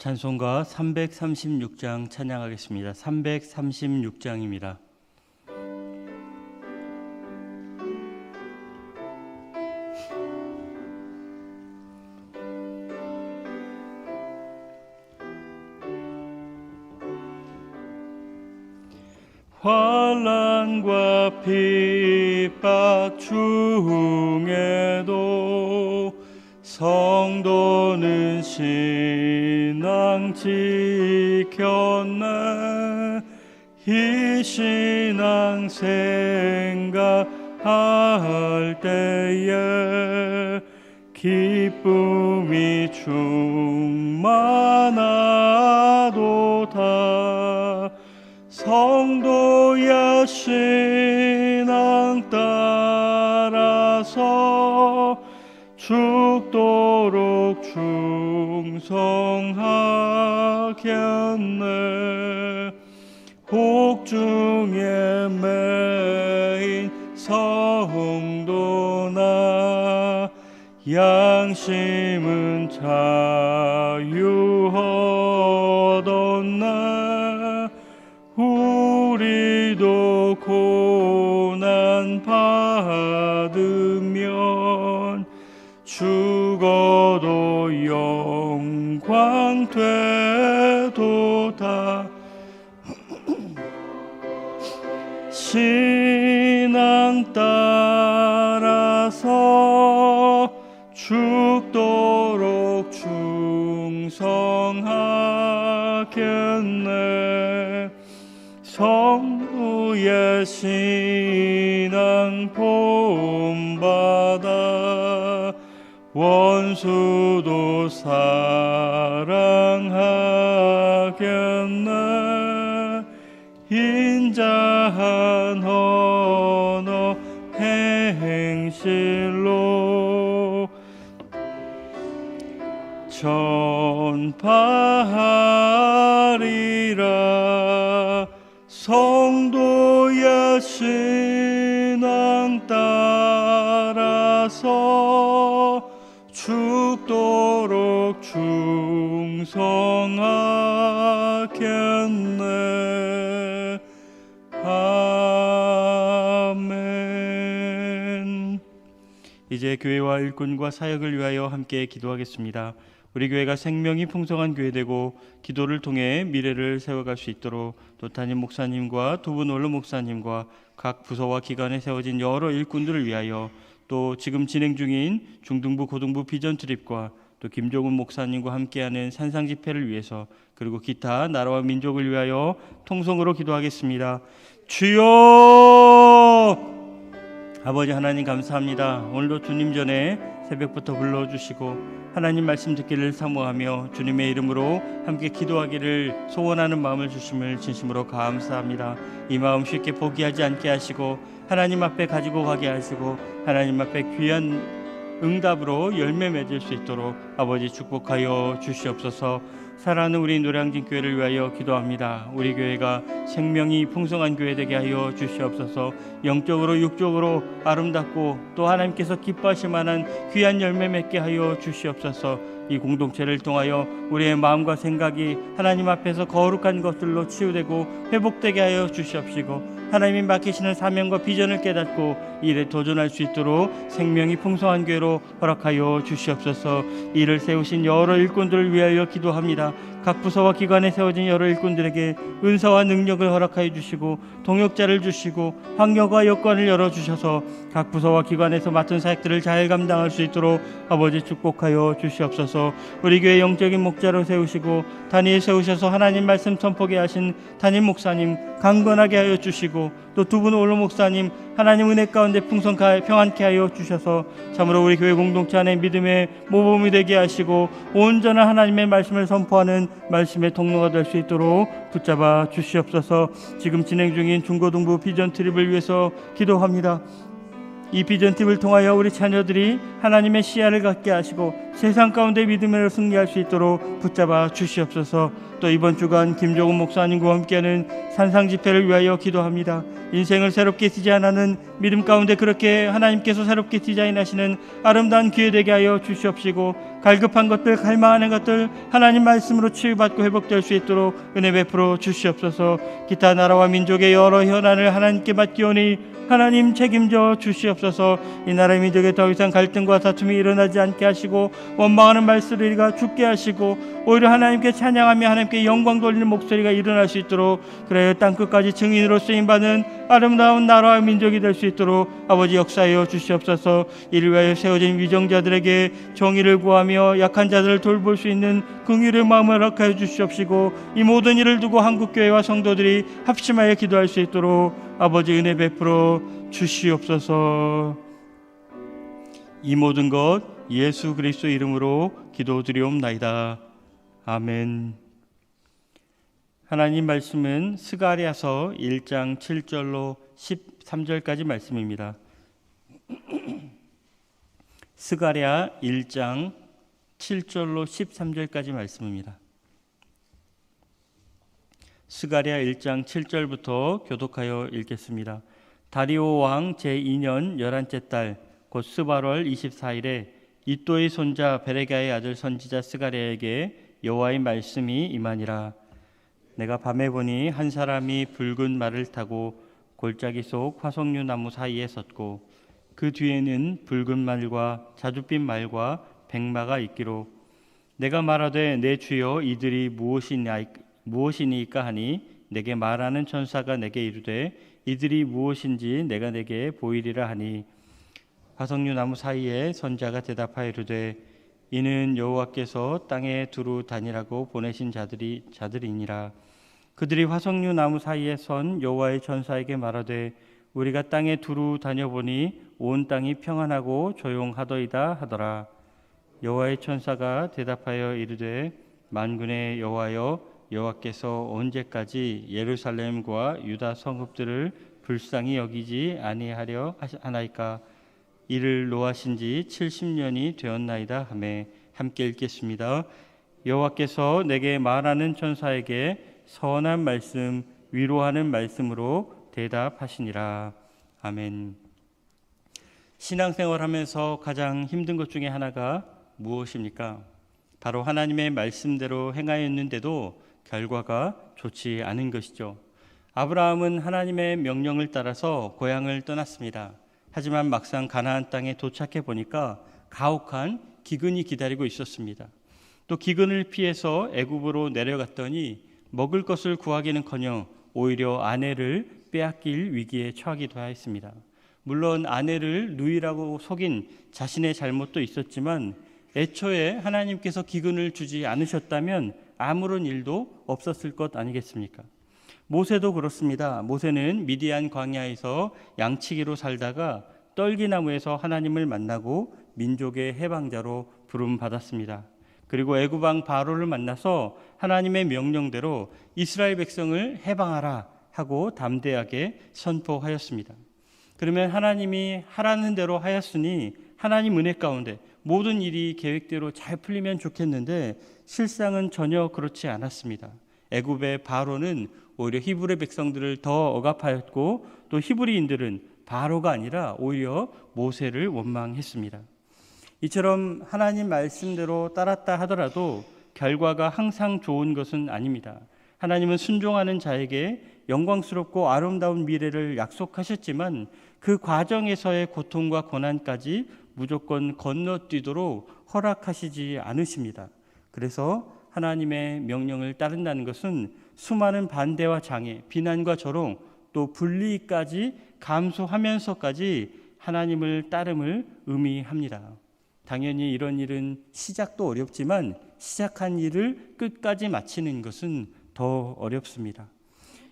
찬송가 336장 찬양하겠습니다. 336장입니다. 환란과 핍박 중에도 성도는 신 앙 지켰네. 이 신앙 생각할 때에 기쁨이 충만하도다 성도야 신앙 따라서 죽도록 충성하 겠네. 혹중에 매인 성도나 양심은 자유하던네. 우리도 고난 받으면 죽어도 영광 되 신앙 따라서 죽도록 충성하겠네. 성부의 신앙 본받아 원수도 사 죽도록 충성하겠네 아멘 이제 교회와 일꾼과 사역을 위하여 함께 기도하겠습니다. 우리 교회가 생명이 풍성한 교회 되고 기도를 통해 미래를 세워갈 수 있도록 또 담임 목사님과 두분 원로 목사님과 각 부서와 기관에 세워진 여러 일꾼들을 위하여 또 지금 진행 중인 중등부 고등부 비전 트립과 또 김종훈 목사님과 함께하는 산상 집회를 위해서 그리고 기타 나라와 민족을 위하여 통성으로 기도하겠습니다. 주여 아버지 하나님 감사합니다. 오늘도 주님 전에 새벽부터 불러주시고 하나님 말씀 듣기를 사모하며 주님의 이름으로 함께 기도하기를 소원하는 마음을 주심을 진심으로 감사합니다. 이 마음 쉽게 포기하지 않게 하시고 하나님 앞에 가지고 가게 하시고 하나님 앞에 귀한 응답으로 열매 맺을 수 있도록 아버지 축복하여 주시옵소서. 사랑하는 우리 노량진 교회를 위하여 기도합니다. 우리 교회가 생명이 풍성한 교회 되게 하여 주시옵소서. 영적으로 육적으로 아름답고 또 하나님께서 기뻐하실 만한 귀한 열매 맺게 하여 주시옵소서. 이 공동체를 통하여 우리의 마음과 생각이 하나님 앞에서 거룩한 것들로 치유되고 회복되게 하여 주시옵시고 하나님이 맡기시는 사명과 비전을 깨닫고 일에 도전할 수 있도록 생명이 풍성한 교회로 허락하여 주시옵소서 이를 세우신 여러 일꾼들을 위하여 기도합니다 각 부서와 기관에 세워진 여러 일꾼들에게 은사와 능력을 허락하여 주시고 동역자를 주시고 환경과 여건을 열어 주셔서 각 부서와 기관에서 맡은 사역들을 잘 감당할 수 있도록 아버지 축복하여 주시옵소서. 우리 교회 영적인 목자로 세우시고 단위에 세우셔서 하나님 말씀 선포게 하신 담임 목사님 강건하게 하여 주시고 또 두 분 올로 목사님 하나님 은혜 가운데 풍성하게 평안케 하여 주셔서 참으로 우리 교회 공동체 안에 믿음의 모범이 되게 하시고 온전한 하나님의 말씀을 선포하는 말씀의 통로가 될 수 있도록 붙잡아 주시옵소서. 지금 진행 중인 중고등부 비전 트립을 위해서 기도합니다. 이 비전 팁을 통하여 우리 자녀들이 하나님의 시야를 갖게 하시고 세상 가운데 믿음으로 승리할 수 있도록 붙잡아 주시옵소서. 또 이번 주간 김종훈 목사님과 함께하는 산상 집회를 위하여 기도합니다. 인생을 새롭게 디자인하는 믿음 가운데 그렇게 하나님께서 새롭게 디자인하시는 아름다운 기회 되게 하여 주시옵시고 갈급한 것들 갈망하는 것들 하나님 말씀으로 치유받고 회복될 수 있도록 은혜 베풀어 주시옵소서 기타 나라와 민족의 여러 현안을 하나님께 맡기오니 하나님 책임져 주시옵소서 이 나라 민족에 더 이상 갈등과 다툼이 일어나지 않게 하시고 원망하는 말소리가 죽게 하시고 오히려 하나님께 찬양하며 하나님 께 영광 돌리는 목소리가 일어날 수 있도록 그래요 땅 끝까지 증인으로 쓰임 받는 아름다운 나라와 민족이 될 수 있도록 아버지 역사하여 주시옵소서 이를 위하여 세워진 위정자들에게 정의를 구하며 약한 자들을 돌볼 수 있는 긍휼의 마음을 허락하여 주시옵시고 이 모든 일을 두고 한국 교회와 성도들이 합심하여 기도할 수 있도록 아버지 은혜 베풀어 주시옵소서. 이 모든 것 예수 그리스도 이름으로 기도드리옵나이다. 아멘. 하나님 말씀은 스가랴서 1장 7절로 13절까지 말씀입니다. 스가랴 1장 7절로 13절까지 말씀입니다. 스가랴 1장 7절부터 교독하여 읽겠습니다. 다리오 왕 제2년 11째 달 곧 스바월 24일에 이또의 손자 베레가의 아들 선지자 스가랴에게 여호와의 말씀이 임하니라 내가 밤에 보니 한 사람이 붉은 말을 타고 골짜기 속 화석류 나무 사이에 섰고 그 뒤에는 붉은 말과 자줏빛 말과 백마가 있기로 내가 말하되 내 주여 이들이 무엇이니까 하니 내게 말하는 천사가 내게 이르되 이들이 무엇인지 내가 내게 보이리라 하니 화석류 나무 사이에 선자가 대답하여 이르되 이는 여호와께서 땅에 두루 다니라고 보내신 자들이 자들이니라 그들이 화석류 나무 사이에 선 여호와의 천사에게 말하되 우리가 땅에 두루 다녀보니 온 땅이 평안하고 조용하더이다 하더라 여호와의 천사가 대답하여 이르되 만군의 여호와여 여호와께서 언제까지 예루살렘과 유다 성읍들을 불쌍히 여기지 아니하려 하나이까 이를 노하신 지 70년이 되었나이다 하매 함께 읽겠습니다. 여호와께서 내게 말하는 천사에게 선한 말씀 위로하는 말씀으로 대답하시니라. 아멘. 신앙생활 하면서 가장 힘든 것 중에 하나가 무엇입니까? 바로 하나님의 말씀대로 행하였는데도 결과가 좋지 않은 것이죠. 아브라함은 하나님의 명령을 따라서 고향을 떠났습니다. 하지만 막상 가나안 땅에 도착해 보니까 가혹한 기근이 기다리고 있었습니다. 또 기근을 피해서 애굽으로 내려갔더니 먹을 것을 구하기는커녕 오히려 아내를 빼앗길 위기에 처하기도 하였습니다. 물론 아내를 누이라고 속인 자신의 잘못도 있었지만 애초에 하나님께서 기근을 주지 않으셨다면 아무런 일도 없었을 것 아니겠습니까? 모세도 그렇습니다. 모세는 미디안 광야에서 양치기로 살다가 떨기나무에서 하나님을 만나고 민족의 해방자로 부름 받았습니다. 그리고 애굽 왕 바로를 만나서 하나님의 명령대로 이스라엘 백성을 해방하라 하고 담대하게 선포하였습니다. 그러면 하나님이 하라는 대로 하였으니 하나님 은혜 가운데 모든 일이 계획대로 잘 풀리면 좋겠는데 실상은 전혀 그렇지 않았습니다. 애굽의 바로는 오히려 히브리 백성들을 더 억압하였고 또 히브리인들은 바로가 아니라 오히려 모세를 원망했습니다. 이처럼 하나님 말씀대로 따랐다 하더라도 결과가 항상 좋은 것은 아닙니다. 하나님은 순종하는 자에게 영광스럽고 아름다운 미래를 약속하셨지만 그 과정에서의 고통과 고난까지 무조건 건너뛰도록 허락하시지 않으십니다. 그래서 하나님의 명령을 따른다는 것은 수많은 반대와 장애, 비난과 조롱, 또 분리까지 감수하면서까지 하나님을 따름을 의미합니다. 당연히 이런 일은 시작도 어렵지만 시작한 일을 끝까지 마치는 것은 더 어렵습니다.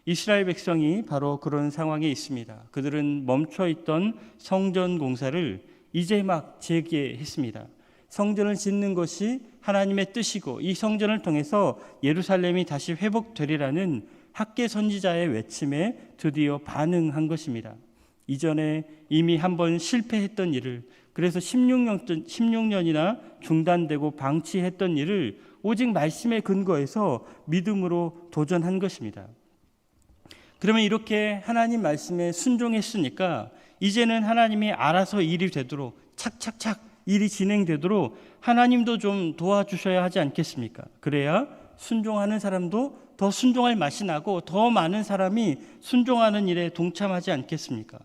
이스라엘 백성이 바로 그런 상황에 있습니다. 그들은 멈춰 있던 성전 공사를 이제 막 재개했습니다. 성전을 짓는 것이 하나님의 뜻이고 이 성전을 통해서 예루살렘이 다시 회복되리라는 학계 선지자의 외침에 드디어 반응한 것입니다. 이전에 이미 한 번 실패했던 일을 그래서 16년, 16년이나 중단되고 방치했던 일을 오직 말씀의 근거에서 믿음으로 도전한 것입니다. 그러면 이렇게 하나님 말씀에 순종했으니까 이제는 하나님이 알아서 일이 되도록 착착착 일이 진행되도록 하나님도 좀 도와주셔야 하지 않겠습니까? 그래야 순종하는 사람도 더 순종할 맛이 나고 더 많은 사람이 순종하는 일에 동참하지 않겠습니까?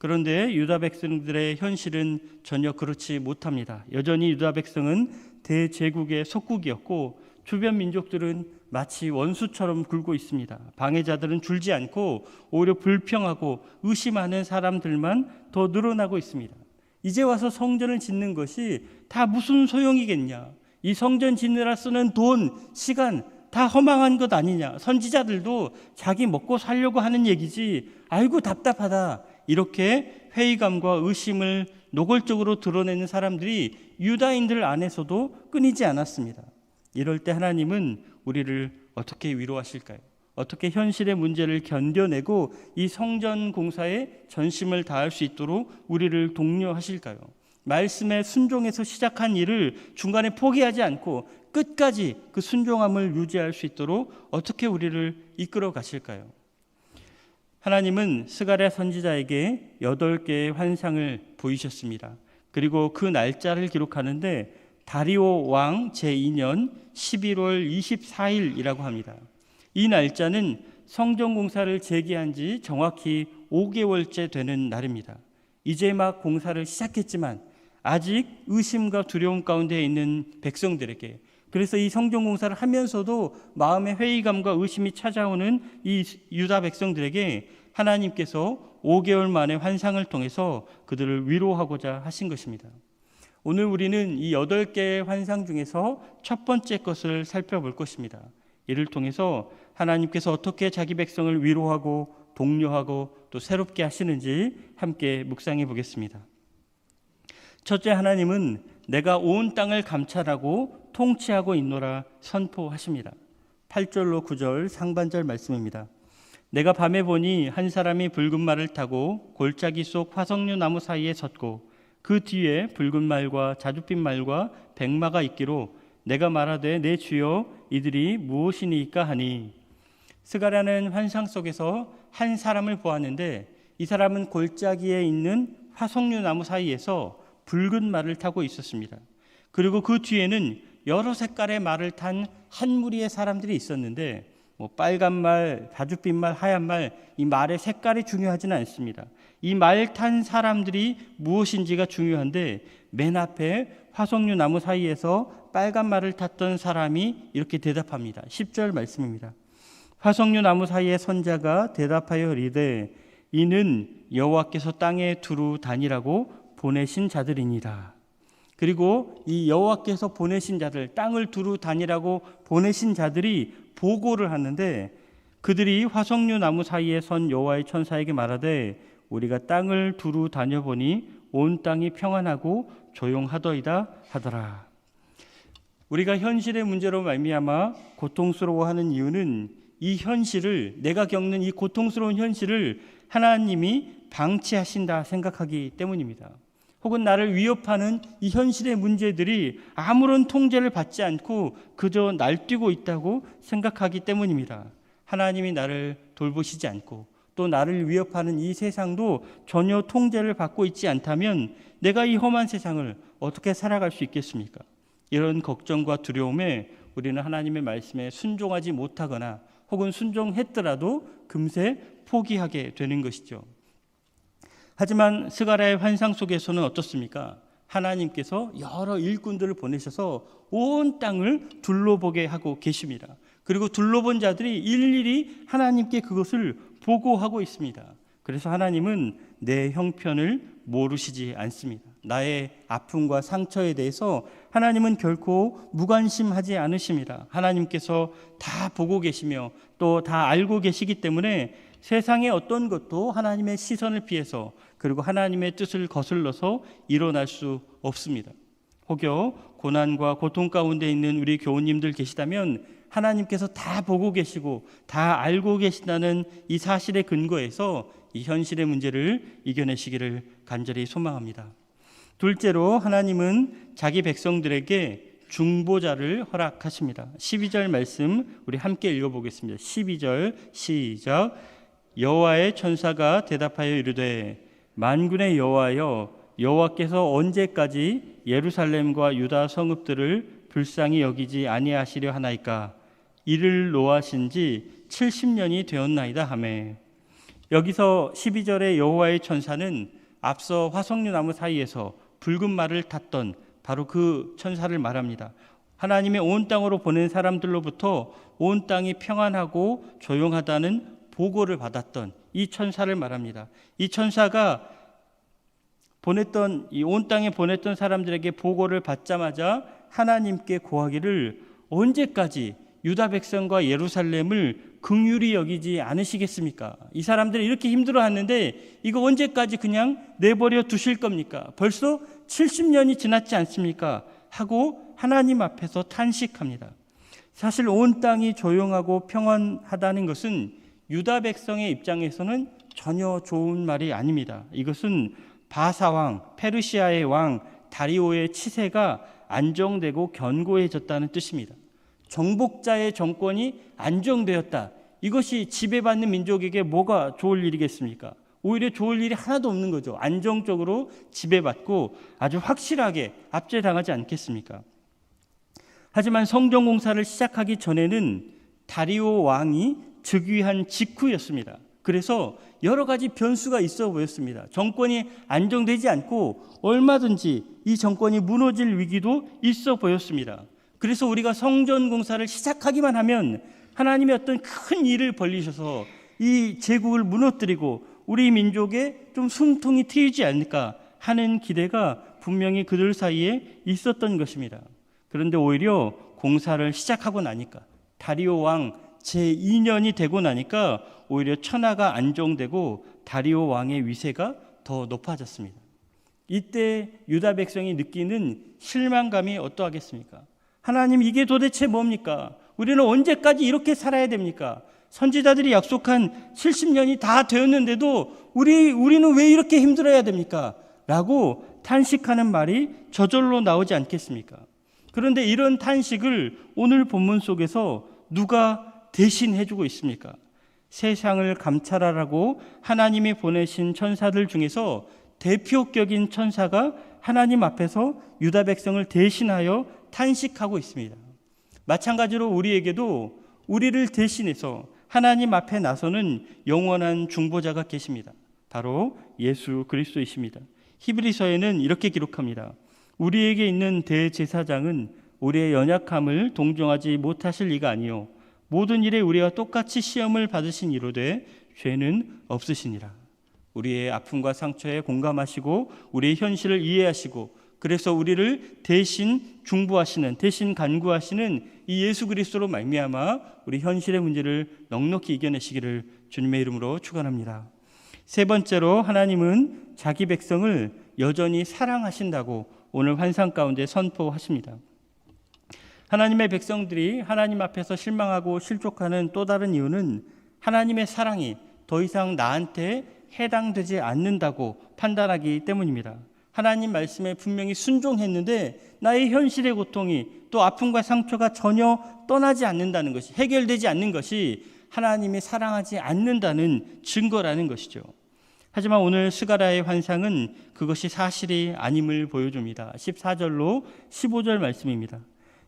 그런데 유다 백성들의 현실은 전혀 그렇지 못합니다. 여전히 유다 백성은 대제국의 속국이었고 주변 민족들은 마치 원수처럼 굴고 있습니다. 방해자들은 줄지 않고 오히려 불평하고 의심하는 사람들만 더 늘어나고 있습니다. 이제 와서 성전을 짓는 것이 다 무슨 소용이겠냐? 이 성전 짓느라 쓰는 돈, 시간 다 허망한 것 아니냐? 선지자들도 자기 먹고 살려고 하는 얘기지. 아이고 답답하다. 이렇게 회의감과 의심을 노골적으로 드러내는 사람들이 유다인들 안에서도 끊이지 않았습니다. 이럴 때 하나님은 우리를 어떻게 위로하실까요? 어떻게 현실의 문제를 견뎌내고 이 성전 공사에 전심을 다할 수 있도록 우리를 독려하실까요? 말씀에 순종해서 시작한 일을 중간에 포기하지 않고 끝까지 그 순종함을 유지할 수 있도록 어떻게 우리를 이끌어 가실까요? 하나님은 스가랴 선지자에게 여덟 개의 환상을 보이셨습니다. 그리고 그 날짜를 기록하는데 다리오 왕 제2년 11월 24일이라고 합니다. 이 날짜는 성전 공사를 재개한 지 정확히 5개월째 되는 날입니다. 이제 막 공사를 시작했지만 아직 의심과 두려움 가운데 있는 백성들에게 그래서 이 성전 공사를 하면서도 마음의 회의감과 의심이 찾아오는 이 유다 백성들에게 하나님께서 5개월 만에 환상을 통해서 그들을 위로하고자 하신 것입니다. 오늘 우리는 이 여덟 개의 환상 중에서 첫 번째 것을 살펴볼 것입니다. 이를 통해서 하나님께서 어떻게 자기 백성을 위로하고 독려하고 또 새롭게 하시는지 함께 묵상해 보겠습니다. 첫째 하나님은 내가 온 땅을 감찰하고 통치하고 있노라 선포하십니다. 8절로 9절 상반절 말씀입니다. 내가 밤에 보니 한 사람이 붉은 말을 타고 골짜기 속 화석류 나무 사이에 섰고 그 뒤에 붉은 말과 자줏빛 말과 백마가 있기로 내가 말하되 내 주여 이들이 무엇이니까 하니 스가랴는 환상 속에서 한 사람을 보았는데 이 사람은 골짜기에 있는 화석류 나무 사이에서 붉은 말을 타고 있었습니다. 그리고 그 뒤에는 여러 색깔의 말을 탄 한 무리의 사람들이 있었는데 뭐 빨간 말, 자줏빛 말, 하얀 말, 이 말의 색깔이 중요하지는 않습니다. 이 말 탄 사람들이 무엇인지가 중요한데 맨 앞에 화석류 나무 사이에서 빨간 말을 탔던 사람이 이렇게 대답합니다. 10절 말씀입니다. 화석류 나무 사이에 선자가 대답하여 이르되 이는 여호와께서 땅에 두루 다니라고 보내신 자들이니라. 그리고 이 여호와께서 보내신 자들, 땅을 두루 다니라고 보내신 자들이 보고를 하는데 그들이 화석류 나무 사이에 선 여호와의 천사에게 말하되 우리가 땅을 두루 다녀보니 온 땅이 평안하고 조용하더이다 하더라. 우리가 현실의 문제로 말미암아 고통스러워하는 이유는 이 현실을 내가 겪는 이 고통스러운 현실을 하나님이 방치하신다 생각하기 때문입니다. 혹은 나를 위협하는 이 현실의 문제들이 아무런 통제를 받지 않고 그저 날뛰고 있다고 생각하기 때문입니다. 하나님이 나를 돌보시지 않고 또 나를 위협하는 이 세상도 전혀 통제를 받고 있지 않다면 내가 이 험한 세상을 어떻게 살아갈 수 있겠습니까? 이런 걱정과 두려움에 우리는 하나님의 말씀에 순종하지 못하거나 혹은 순종했더라도 금세 포기하게 되는 것이죠. 하지만 스가랴의 환상 속에서는 어떻습니까? 하나님께서 여러 일꾼들을 보내셔서 온 땅을 둘러보게 하고 계십니다. 그리고 둘러본 자들이 일일이 하나님께 그것을 보고하고 있습니다. 그래서 하나님은 내 형편을 모르시지 않습니다. 나의 아픔과 상처에 대해서 하나님은 결코 무관심하지 않으십니다. 하나님께서 다 보고 계시며 또 다 알고 계시기 때문에 세상의 어떤 것도 하나님의 시선을 피해서 그리고 하나님의 뜻을 거슬러서 일어날 수 없습니다. 혹여 고난과 고통 가운데 있는 우리 교우님들 계시다면 하나님께서 다 보고 계시고 다 알고 계신다는 이 사실의 근거에서 이 현실의 문제를 이겨내시기를 간절히 소망합니다. 둘째로 하나님은 자기 백성들에게 중보자를 허락하십니다. 12절 말씀 우리 함께 읽어보겠습니다. 12절 시작 여호와의 천사가 대답하여 이르되 만군의 여호와여 여호와께서 언제까지 예루살렘과 유다 성읍들을 불쌍히 여기지 아니하시려 하나이까 이를 노하신 지 70년이 되었나이다 하매 여기서 12절에 여호와의 천사는 앞서 화석류 나무 사이에서 붉은 말을 탔던 바로 그 천사를 말합니다. 하나님의 온 땅으로 보낸 사람들로부터 온 땅이 평안하고 조용하다는 보고를 받았던 이 천사를 말합니다. 이 천사가 보냈던 이 온 땅에 보냈던 사람들에게 보고를 받자마자 하나님께 고하기를 언제까지 유다 백성과 예루살렘을 긍휼히 여기지 않으시겠습니까? 이 사람들이 이렇게 힘들어하는데 이거 언제까지 그냥 내버려 두실 겁니까? 벌써 70년이 지났지 않습니까? 하고 하나님 앞에서 탄식합니다. 사실 온 땅이 조용하고 평안하다는 것은 유다 백성의 입장에서는 전혀 좋은 말이 아닙니다. 이것은 바사왕, 페르시아의 왕 다리오의 치세가 안정되고 견고해졌다는 뜻입니다. 정복자의 정권이 안정되었다. 이것이 지배받는 민족에게 뭐가 좋을 일이겠습니까? 오히려 좋을 일이 하나도 없는 거죠. 안정적으로 지배받고 아주 확실하게 압제당하지 않겠습니까? 하지만 성전 공사를 시작하기 전에는 다리오 왕이 즉위한 직후였습니다. 그래서 여러 가지 변수가 있어 보였습니다. 정권이 안정되지 않고 얼마든지 이 정권이 무너질 위기도 있어 보였습니다. 그래서 우리가 성전 공사를 시작하기만 하면 하나님의 어떤 큰 일을 벌리셔서 이 제국을 무너뜨리고 우리 민족에 좀 숨통이 트이지 않을까 하는 기대가 분명히 그들 사이에 있었던 것입니다. 그런데 오히려 공사를 시작하고 나니까 다리오 왕 제2년이 되고 나니까 오히려 천하가 안정되고 다리오 왕의 위세가 더 높아졌습니다. 이때 유다 백성이 느끼는 실망감이 어떠하겠습니까? 하나님 이게 도대체 뭡니까? 우리는 언제까지 이렇게 살아야 됩니까? 선지자들이 약속한 70년이 다 되었는데도 우리 우리는 왜 이렇게 힘들어야 됩니까? 라고 탄식하는 말이 저절로 나오지 않겠습니까? 그런데 이런 탄식을 오늘 본문 속에서 누가 대신 해 주고 있습니까? 세상을 감찰하라고 하나님이 보내신 천사들 중에서 대표격인 천사가 하나님 앞에서 유다 백성을 대신하여 탄식하고 있습니다. 마찬가지로 우리에게도 우리를 대신해서 하나님 앞에 나서는 영원한 중보자가 계십니다. 바로 예수 그리스도이십니다. 히브리서에는 이렇게 기록합니다. 우리에게 있는 대제사장은 우리의 연약함을 동정하지 못하실 리가 아니요 모든 일에 우리와 똑같이 시험을 받으신 이로되 죄는 없으시니라. 우리의 아픔과 상처에 공감하시고 우리의 현실을 이해하시고 그래서 우리를 대신 중보하시는 대신 간구하시는 이 예수 그리스도로 말미암아 우리 현실의 문제를 넉넉히 이겨내시기를 주님의 이름으로 축원합니다. 세 번째로 하나님은 자기 백성을 여전히 사랑하신다고 오늘 환상 가운데 선포하십니다. 하나님의 백성들이 하나님 앞에서 실망하고 실족하는 또 다른 이유는 하나님의 사랑이 더 이상 나한테 해당되지 않는다고 판단하기 때문입니다. 하나님 말씀에 분명히 순종했는데 나의 현실의 고통이 또 아픔과 상처가 전혀 떠나지 않는다는 것이 해결되지 않는 것이 하나님이 사랑하지 않는다는 증거라는 것이죠. 하지만 오늘 스가라의 환상은 그것이 사실이 아님을 보여줍니다. 14절로 15절 말씀입니다.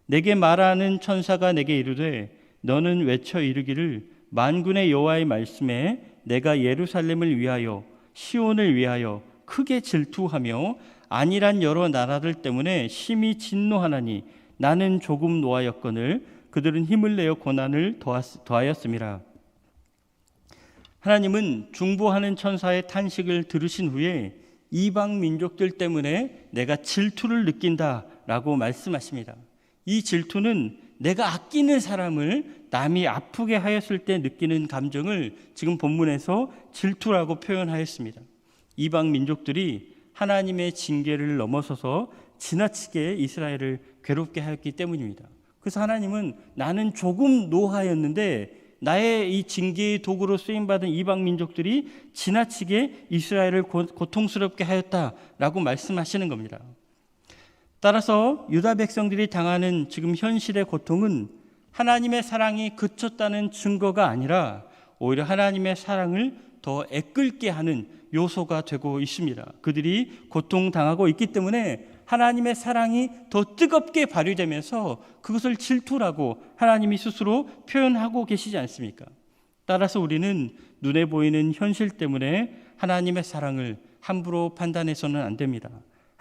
내게 말하는 천사가 내게 이르되 너는 외쳐 이르기를 만군의 여호와의 말씀에 내가 예루살렘을 위하여 시온을 위하여 크게 질투하며 안일한 여러 나라들 때문에 심히 진노하나니 나는 조금 노하였거늘 그들은 힘을 내어 고난을 더하였음이라. 하나님은 중보하는 천사의 탄식을 들으신 후에 이방 민족들 때문에 내가 질투를 느낀다라고 말씀하십니다. 이 질투는 내가 아끼는 사람을 남이 아프게 하였을 때 느끼는 감정을 지금 본문에서 질투라고 표현하였습니다. 이방 민족들이 하나님의 징계를 넘어서서 지나치게 이스라엘을 괴롭게 하였기 때문입니다. 그래서 하나님은 나는 조금 노하였는데 나의 이 징계의 도구로 쓰임 받은 이방 민족들이 지나치게 이스라엘을 고통스럽게 하였다라고 말씀하시는 겁니다. 따라서 유다 백성들이 당하는 지금 현실의 고통은 하나님의 사랑이 그쳤다는 증거가 아니라 오히려 하나님의 사랑을 더 애끓게 하는 요소가 되고 있습니다. 그들이 고통당하고 있기 때문에 하나님의 사랑이 더 뜨겁게 발휘되면서 그것을 질투라고 하나님이 스스로 표현하고 계시지 않습니까? 따라서 우리는 눈에 보이는 현실 때문에 하나님의 사랑을 함부로 판단해서는 안 됩니다.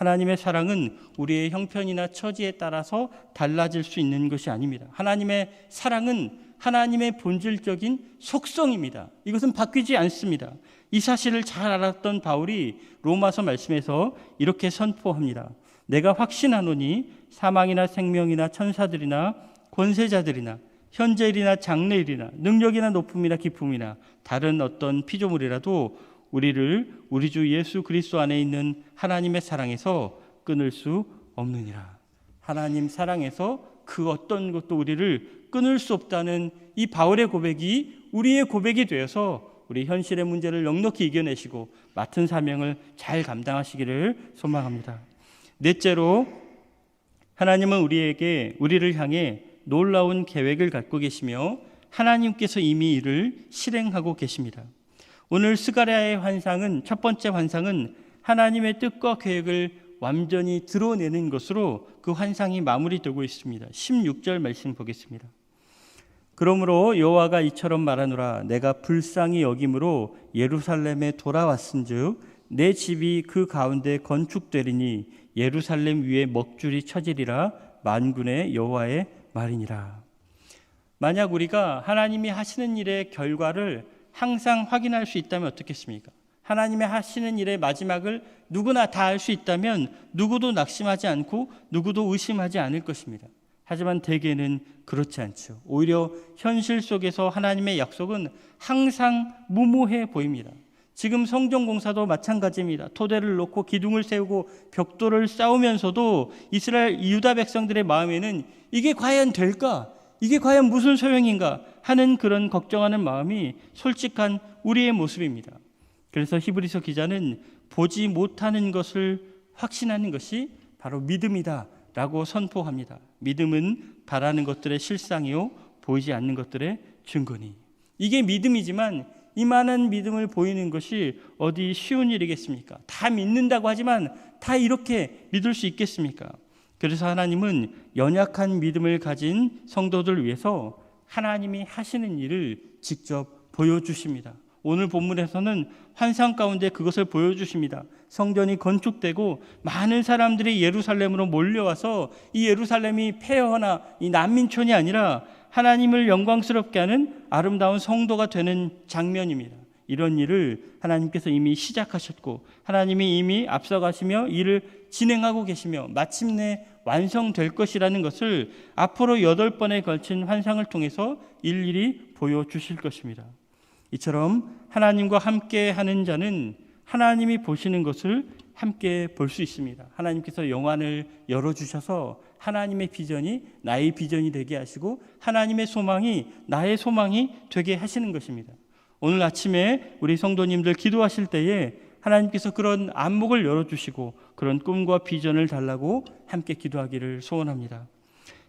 하나님의 사랑은 우리의 형편이나 처지에 따라서 달라질 수 있는 것이 아닙니다. 하나님의 사랑은 하나님의 본질적인 속성입니다. 이것은 바뀌지 않습니다. 이 사실을 잘 알았던 바울이 로마서 말씀에서 이렇게 선포합니다. 내가 확신하노니 사망이나 생명이나 천사들이나 권세자들이나 현재일이나 장래일이나 능력이나 높음이나 기품이나 다른 어떤 피조물이라도 우리를 우리 주 예수 그리스도 안에 있는 하나님의 사랑에서 끊을 수 없느니라. 하나님 사랑에서 그 어떤 것도 우리를 끊을 수 없다는 이 바울의 고백이 우리의 고백이 되어서 우리 현실의 문제를 넉넉히 이겨내시고 맡은 사명을 잘 감당하시기를 소망합니다. 넷째로 하나님은 우리에게 우리를 향해 놀라운 계획을 갖고 계시며 하나님께서 이미 이를 실행하고 계십니다. 오늘 스가랴의 환상은 첫 번째 환상은 하나님의 뜻과 계획을 완전히 드러내는 것으로 그 환상이 마무리되고 있습니다. 16절 말씀 보겠습니다. 그러므로 여호와가 이처럼 말하노라 내가 불쌍히 여김으로 예루살렘에 돌아왔은즉 내 집이 그 가운데 건축되리니 예루살렘 위에 먹줄이 쳐지리라 만군의 여호와의 말이니라. 만약 우리가 하나님이 하시는 일의 결과를 항상 확인할 수 있다면 어떻겠습니까? 하나님의 하시는 일의 마지막을 누구나 다 알 수 있다면 누구도 낙심하지 않고 누구도 의심하지 않을 것입니다. 하지만 대개는 그렇지 않죠. 오히려 현실 속에서 하나님의 약속은 항상 무모해 보입니다. 지금 성전 공사도 마찬가지입니다. 토대를 놓고 기둥을 세우고 벽돌을 쌓으면서도 이스라엘 유다 백성들의 마음에는 이게 과연 될까? 이게 과연 무슨 소용인가 하는 그런 걱정하는 마음이 솔직한 우리의 모습입니다. 그래서 히브리서 기자는 보지 못하는 것을 확신하는 것이 바로 믿음이다 라고 선포합니다. 믿음은 바라는 것들의 실상이요 보이지 않는 것들의 증거니. 이게 믿음이지만 이 많은 믿음을 보이는 것이 어디 쉬운 일이겠습니까? 다 믿는다고 하지만 다 이렇게 믿을 수 있겠습니까? 그래서 하나님은 연약한 믿음을 가진 성도들 위해서 하나님이 하시는 일을 직접 보여주십니다. 오늘 본문에서는 환상 가운데 그것을 보여주십니다. 성전이 건축되고 많은 사람들이 예루살렘으로 몰려와서 이 예루살렘이 폐허나 이 난민촌이 아니라 하나님을 영광스럽게 하는 아름다운 성도가 되는 장면입니다. 이런 일을 하나님께서 이미 시작하셨고 하나님이 이미 앞서가시며 일을 진행하고 계시며 마침내 완성될 것이라는 것을 앞으로 여덟 번에 걸친 환상을 통해서 일일이 보여주실 것입니다. 이처럼 하나님과 함께 하는 자는 하나님이 보시는 것을 함께 볼 수 있습니다. 하나님께서 영안을 열어주셔서 하나님의 비전이 나의 비전이 되게 하시고 하나님의 소망이 나의 소망이 되게 하시는 것입니다. 오늘 아침에 우리 성도님들 기도하실 때에 하나님께서 그런 안목을 열어주시고 그런 꿈과 비전을 달라고 함께 기도하기를 소원합니다.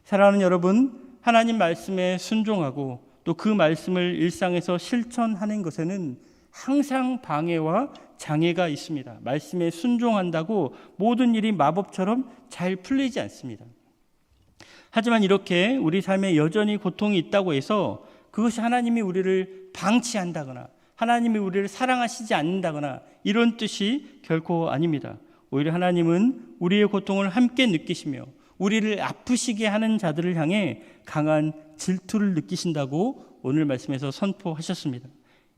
사랑하는 여러분, 하나님 말씀에 순종하고 또 그 말씀을 일상에서 실천하는 것에는 항상 방해와 장애가 있습니다. 말씀에 순종한다고 모든 일이 마법처럼 잘 풀리지 않습니다. 하지만 이렇게 우리 삶에 여전히 고통이 있다고 해서 그것이 하나님이 우리를 방치한다거나 하나님이 우리를 사랑하시지 않는다거나 이런 뜻이 결코 아닙니다. 오히려 하나님은 우리의 고통을 함께 느끼시며 우리를 아프시게 하는 자들을 향해 강한 질투를 느끼신다고 오늘 말씀에서 선포하셨습니다.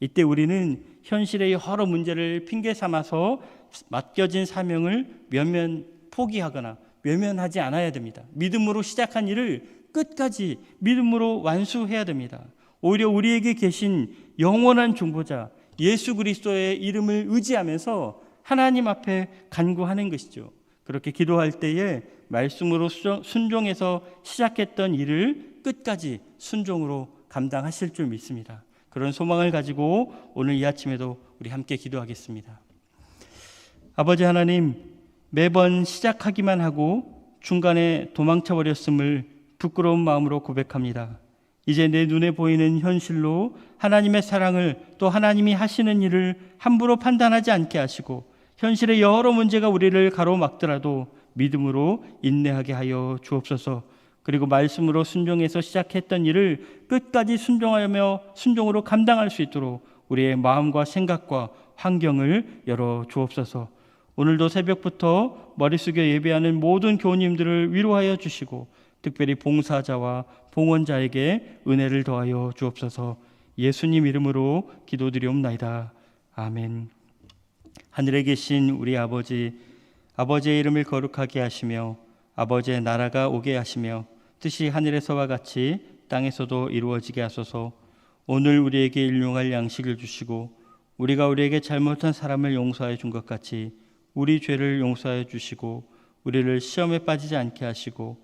이때 우리는 현실의 여러 문제를 핑계 삼아서 맡겨진 사명을 면면 포기하거나 외면하지 않아야 됩니다. 믿음으로 시작한 일을 끝까지 믿음으로 완수해야 됩니다. 오히려 우리에게 계신 영원한 중보자 예수 그리스도의 이름을 의지하면서 하나님 앞에 간구하는 것이죠. 그렇게 기도할 때에 말씀으로 순종해서 시작했던 일을 끝까지 순종으로 감당하실 줄 믿습니다. 그런 소망을 가지고 오늘 이 아침에도 우리 함께 기도하겠습니다. 아버지 하나님, 매번 시작하기만 하고 중간에 도망쳐 버렸음을 부끄러운 마음으로 고백합니다. 이제 내 눈에 보이는 현실로 하나님의 사랑을 또 하나님이 하시는 일을 함부로 판단하지 않게 하시고 현실의 여러 문제가 우리를 가로막더라도 믿음으로 인내하게 하여 주옵소서. 그리고 말씀으로 순종해서 시작했던 일을 끝까지 순종하며 순종으로 감당할 수 있도록 우리의 마음과 생각과 환경을 열어 주옵소서. 오늘도 새벽부터 머리 숙여 예배하는 모든 교우님들을 위로하여 주시고 특별히 봉사자와 봉헌자에게 은혜를 더하여 주옵소서. 예수님 이름으로 기도드리옵나이다. 아멘. 하늘에 계신 우리 아버지 아버지의 이름을 거룩하게 하시며 아버지의 나라가 오게 하시며 뜻이 하늘에서와 같이 땅에서도 이루어지게 하소서. 오늘 우리에게 일용할 양식을 주시고 우리가 우리에게 잘못한 사람을 용서하여 준것 같이 우리 죄를 용서하여 주시고 우리를 시험에 빠지지 않게 하시고